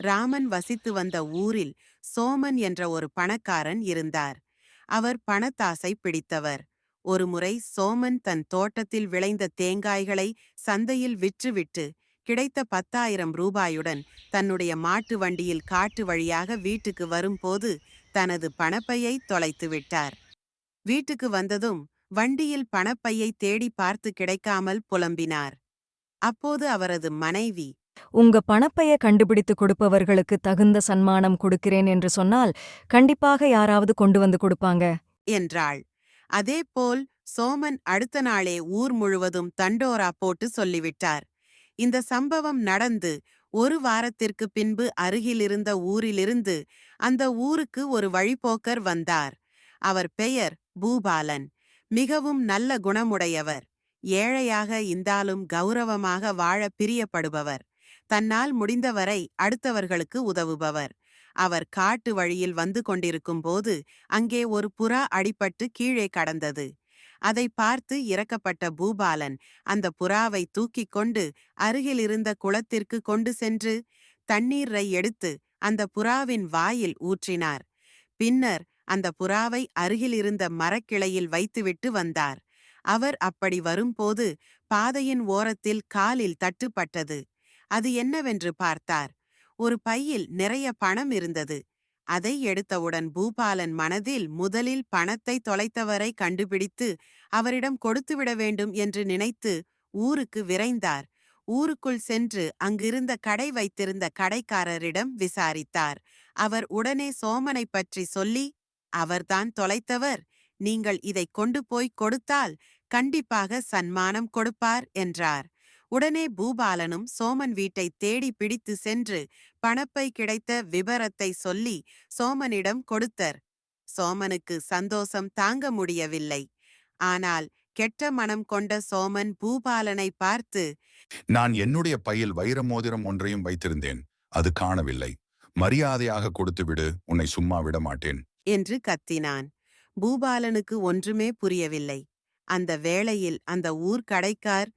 ராமன் வசித்து வந்த ஊரில் சோமன் என்ற ஒரு பணக்காரன் இருந்தார். அவர் பணத்தாசை பிடித்தவர். ஒருமுறை சோமன் தன் தோட்டத்தில் விளைந்த தேங்காய்களை சந்தையில் விற்றுவிட்டு கிடைத்த பத்தாயிரம் ரூபாயுடன் தன்னுடைய மாட்டு வண்டியில் காட்டு வழியாக வீட்டுக்கு வரும்போது தனது பணப்பையை தொலைத்து விட்டார். வீட்டுக்கு வந்ததும் வண்டியில் பணப்பையை தேடி பார்த்து கிடைக்காமல் புலம்பினார். அப்போது அவரது மனைவி உங்க பணப்பைய கண்டுபிடித்து கொடுப்பவர்களுக்கு தகுந்த சன்மானம் கொடுக்கிறேன் என்று சொன்னால் கண்டிப்பாக யாராவது கொண்டு வந்து கொடுப்பாங்க. என்றாள். அதேபோல் சோமன் அடுத்த நாளே ஊர் முழுவதும் தண்டோரா போட்டு சொல்லிவிட்டார். இந்த சம்பவம் நடந்து ஒரு வாரத்திற்கு பின்பு அருகிலிருந்த ஊரிலிருந்து அந்த ஊருக்கு ஒரு வழிப்போக்கர் வந்தார். அவர் பெயர் பூபாலன். மிகவும் நல்ல குணமுடையவர். ஏழையாக இருந்தாலும் கௌரவமாக வாழ பிரியப்படுபவர். தன்னால் முடிந்தவரை அடுத்தவர்களுக்கு உதவுபவர். அவர் காட்டு வழியில் வந்து கொண்டிருக்கும்போது அங்கே ஒரு புறா அடிபட்டு கீழே கடந்தது. அதை பார்த்து இறக்கப்பட்ட பூபாலன் அந்த புறாவை தூக்கிக் கொண்டு அருகிலிருந்த குளத்திற்கு கொண்டு சென்று தண்ணீரை எடுத்து அந்த புறாவின் வாயில் ஊற்றினார். பின்னர் அந்த புறாவை அருகிலிருந்த மரக்கிளையில் வைத்துவிட்டு வந்தார். அவர் அப்படி வரும்போது பாதையின் ஓரத்தில் காலில் தட்டுப்பட்டது. அது என்னவென்று பார்த்தார். ஒரு பையில் நிறைய பணம் இருந்தது. அதை எடுத்தவுடன் பூபாலன் மனதில் முதலில் பணத்தை தொலைத்தவரை கண்டுபிடித்து அவரிடம் கொடுத்துவிட வேண்டும் என்று நினைத்து ஊருக்கு விரைந்தார். ஊருக்குள் சென்று அங்கிருந்த கடை வைத்திருந்த கடைக்காரரிடம் விசாரித்தார். அவர் உடனே சோமனை பற்றி சொல்லி அவர்தான் தொலைத்தவர். நீங்கள் இதை கொண்டு போய் கொடுத்தால் கண்டிப்பாக சன்மானம் கொடுப்பார் என்றார். உடனே பூபாலனும் சோமன் வீட்டை தேடி பிடித்து சென்று பணப்பை கிடைத்த விபரத்தை சொல்லி சோமனிடம் கொடுத்தர். சோமனுக்கு சந்தோஷம் தாங்க முடியவில்லை. ஆனால் கெட்ட மனம் கொண்ட சோமன் பூபாலனை பார்த்து நான் என்னுடைய பையில் வைர மோதிரம் ஒன்றையும் வைத்திருந்தேன். அது காணவில்லை. மரியாதையாக கொடுத்துவிடு உன்னை சும்மா விட மாட்டேன். என்று கத்தினான். பூபாலனுக்கு ஒன்றுமே புரியவில்லை. அந்த வேளையில் அந்த ஊர் கடைக்கார்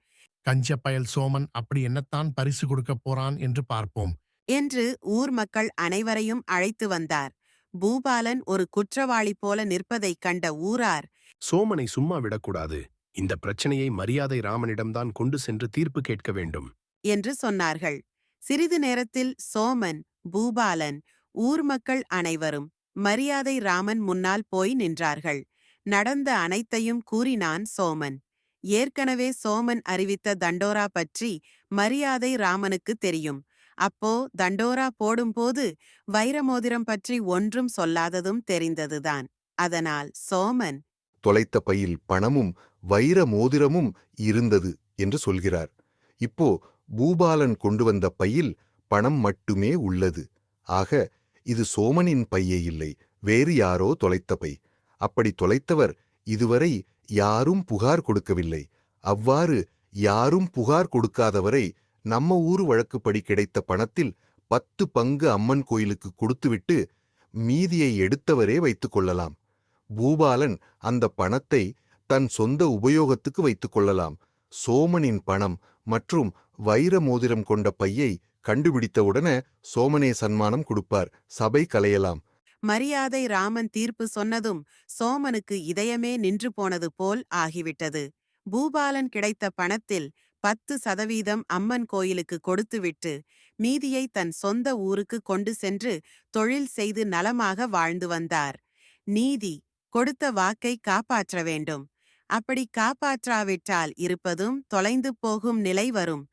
கஞ்ச பயல் சோமன் அப்படி என்னத்தான் பரிசு கொடுக்க போறான் என்று பார்ப்போம். என்று ஊர் மக்கள் அனைவரையும் அழைத்து வந்தார். பூபாலன் ஒரு குற்றவாளி போல நிற்பதைக் கண்ட ஊரார் சோமனை சும்மா விடக்கூடாது. இந்த பிரச்சனையை மரியாதை ராமனிடம்தான் கொண்டு சென்று தீர்ப்பு கேட்க வேண்டும். என்று சொன்னார்கள். சிறிது நேரத்தில் சோமன் பூபாலன் ஊர் மக்கள் அனைவரும் மரியாதை ராமன் முன்னால் போய் நின்றார்கள். நடந்த அனைத்தையும் கூறினான் சோமன். ஏற்கனவே சோமன் அறிவித்த தண்டோரா பற்றி மரியாதை ராமனுக்கு தெரியும். அப்போ தண்டோரா போடும்போது வைரமோதிரம் பற்றி ஒன்றும் சொல்லாததும் தெரிந்ததுதான். அதனால் சோமன் தொலைத்த பையில் பணமும் வைர மோதிரமும் இருந்தது என்று சொல்கிறார். இப்போ பூபாலன் கொண்டு வந்த பையில் பணம் மட்டுமே உள்ளது. ஆக இது சோமனின் பையே இல்லை. வேறு யாரோ தொலைத்த பை. அப்படி தொலைத்தவர் இதுவரை யாரும் புகார் கொடுக்கவில்லை. அவ்வாறு யாரும் புகார் கொடுக்காதவரை நம்ம ஊர் வழக்குப்படி கிடைத்த பணத்தில் பத்து பங்கு அம்மன் கோயிலுக்கு கொடுத்துவிட்டு மீதியை எடுத்தவரே வைத்துக் கொள்ளலாம். பூபாலன் அந்த பணத்தை தன் சொந்த உபயோகத்துக்கு வைத்துக் கொள்ளலாம். சோமனின் பணம் மற்றும் வைர மோதிரம் கொண்ட பையை கண்டுபிடித்தவுடனே சோமனே சன்மானம் கொடுப்பார். சபை கலையலாம். மரியாதை ராமன் தீர்ப்பு சொன்னதும் சோமனுக்கு இதயமே நின்று போனது போல் ஆகிவிட்டது. பூபாலன் கிடைத்த பணத்தில் பத்து சதவீதம் அம்மன் கோயிலுக்கு கொடுத்துவிட்டு மீதியை தன் சொந்த ஊருக்கு கொண்டு சென்று தொழில் செய்து நலமாக வாழ்ந்து வந்தார். நீதி கொடுத்த வாக்கை காப்பாற்ற வேண்டும். அப்படி காப்பாற்றாவிட்டால் இருப்பதும் தொலைந்து போகும் நிலை வரும்.